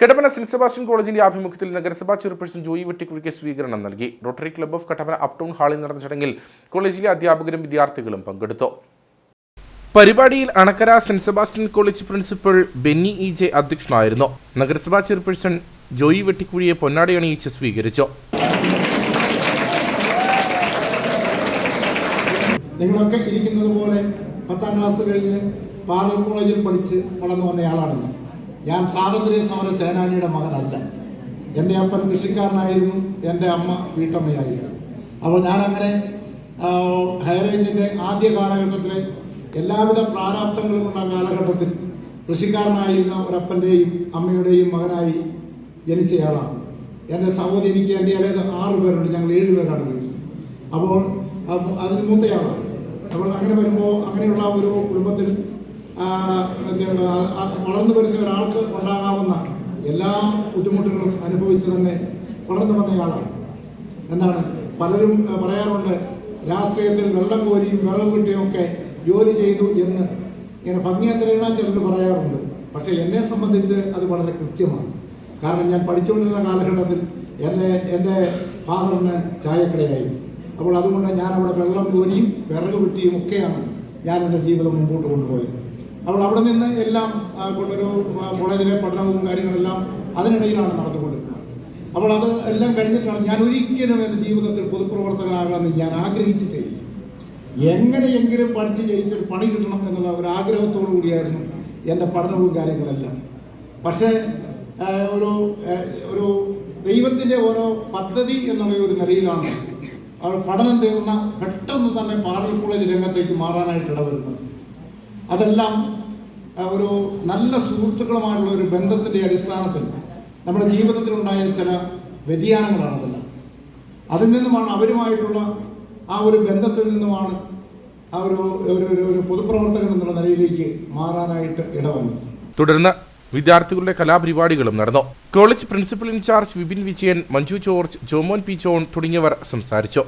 Kattappana saint Sebastian കോളേജിന്റെ ആഭിമുഖ്യത്തിൽ നഗരസഭാ ചെയർപേഴ്സൺ ജോയി വെട്ടിക്കുഴിക്ക് സ്വീകരണം നൽകി. Rotary Club of Kattappana uptown ഹാളിൽ നടന്ന ചടങ്ങിൽ കോളേജിലെ അധ്യാപകരും വിദ്യാർത്ഥികളും പങ്കെടുത്തു. പരിപാടിയിൽ Anakkara Saint Sebastian College principal Benny E J അധ്യക്ഷനായിരുന്നു. നഗരസഭാ ചെയർപേഴ്സൺ ജോയി വെട്ടിക്കുഴിയെ പൊന്നാടി അണിയിച്ച് സ്വീകരിച്ചു. നിങ്ങളൊക്കെ ഇരിക്കുന്നത് പോലെ പത്താം ക്ലാസ് കഴിഞ്ഞ് പാർലർ കോളേജിൽ പഠിച്ച് വളർന്നു വന്നയാളാണെന്ന് ഞാൻ സ്വാതന്ത്ര്യ സമര സേനാനിയുടെ മകനല്ല. എന്റെ അപ്പൻ കൃഷിക്കാരനായിരുന്നു എന്റെ അമ്മ വീട്ടമ്മയായിരുന്നു. അപ്പോൾ ഞാനങ്ങനെ ഹൈറേഞ്ചിന്റെ ആദ്യ കാലഘട്ടത്തിലെ എല്ലാവിധ പ്രാരാബ്ദങ്ങളുമുള്ള കാലഘട്ടത്തിൽ കൃഷിക്കാരനായിരുന്ന ഒരപ്പന്റെയും അമ്മയുടെയും മകനായി ജനിച്ചയാളാണ്. എന്റെ സഹോദരി എനിക്ക് എന്റെ ഇടയിൽ ആറ് പേരുണ്ട് ഞങ്ങൾ ഏഴ് പേരാണ് വീട്ടിൽ. അപ്പോൾ അപ്പൊ അതിന് മൂത്തയാളാണ്. അപ്പോൾ അങ്ങനെ വരുമ്പോൾ അങ്ങനെയുള്ള ഒരു കുടുംബത്തിൽ വളർന്നു വരുന്ന ഒരാൾക്ക് ഉണ്ടാകാവുന്ന എല്ലാ ബുദ്ധിമുട്ടുകളും അനുഭവിച്ച് തന്നെ വളർന്നു വന്നയാളാണ് എന്താണ്? പലരും പറയാറുണ്ട് രാഷ്ട്രീയത്തിൽ വെള്ളം കോരിയും വിറവ് കിട്ടിയും ഒക്കെ ജോലി ചെയ്തു എന്ന്. ഇങ്ങനെ ഭംഗിയന്തരേണ ചിലർ പറയാറുണ്ട്. പക്ഷേ എന്നെ സംബന്ധിച്ച് അത് വളരെ കൃത്യമാണ്. കാരണം ഞാൻ പഠിച്ചുകൊണ്ടിരുന്ന കാലഘട്ടത്തിൽ എന്റെ എന്റെ ഫാദറിന് ചായക്കടയായി. അപ്പോൾ അതുകൊണ്ട് ഞാൻ അവിടെ വെള്ളം കോരിയും വിറക് വെട്ടിയും ഒക്കെയാണ് ഞാൻ എന്റെ ജീവിതം മുമ്പോട്ട് കൊണ്ടുപോയത്. അപ്പോൾ അവിടെ നിന്ന് എല്ലാം കൊണ്ടൊരു കോളേജിലെ പഠനവും കാര്യങ്ങളെല്ലാം അതിനിടയിലാണ് നടന്നുകൊണ്ടിരുന്നത്. അപ്പോൾ അത് എല്ലാം കഴിഞ്ഞിട്ടാണ് ഞാൻ ഒരിക്കലും എന്റെ ജീവിതത്തിൽ പൊതുപ്രവർത്തകനാകാമെന്ന് ഞാൻ ആഗ്രഹിച്ചിട്ടില്ല എങ്ങനെയെങ്കിലും പഠിച്ച് ജയിച്ചൊരു പണി കിട്ടണം എന്നുള്ള ഒരു ആഗ്രഹത്തോടു കൂടിയായിരുന്നു എന്റെ പഠനവും കാര്യങ്ങളെല്ലാം. പക്ഷേ ഒരു ഒരു ദൈവത്തിന്റെ ഓരോ പദ്ധതി എന്നുള്ള ഒരു നിലയിലാണ് അവൾ പഠനം തീർന്ന പെട്ടെന്ന് തന്നെ പാറൽ കോളേജ് രംഗത്തേക്ക് മാറാനായിട്ട് ഇടവരുന്നത്. അതെല്ലാം ഒരു നല്ല സുഹൃത്തുക്കളുമായുള്ള ഒരു ബന്ധത്തിന്റെ അടിസ്ഥാനത്തിൽ നമ്മുടെ ജീവിതത്തിലുണ്ടായ ചില വ്യതിയാനങ്ങളാണ് അതെല്ലാം. അതിൽ നിന്നുമാണ് അവരുമായിട്ടുള്ള ആ ഒരു ബന്ധത്തിൽ നിന്നുമാണ് ആ ഒരു ഒരു ഒരു- പൊതുപ്രവർത്തകൻ എന്നുള്ള നിലയിലേക്ക് മാറാനായിട്ട് ഇടവന്നു. തുടർന്ന് വിദ്യാർത്ഥികളുടെ കലാപരിപാടികളും നടന്നു. College principal in charge Vipin Vijayan Manju George Jomon P John തുടങ്ങിയവർ സംസാരിച്ചു.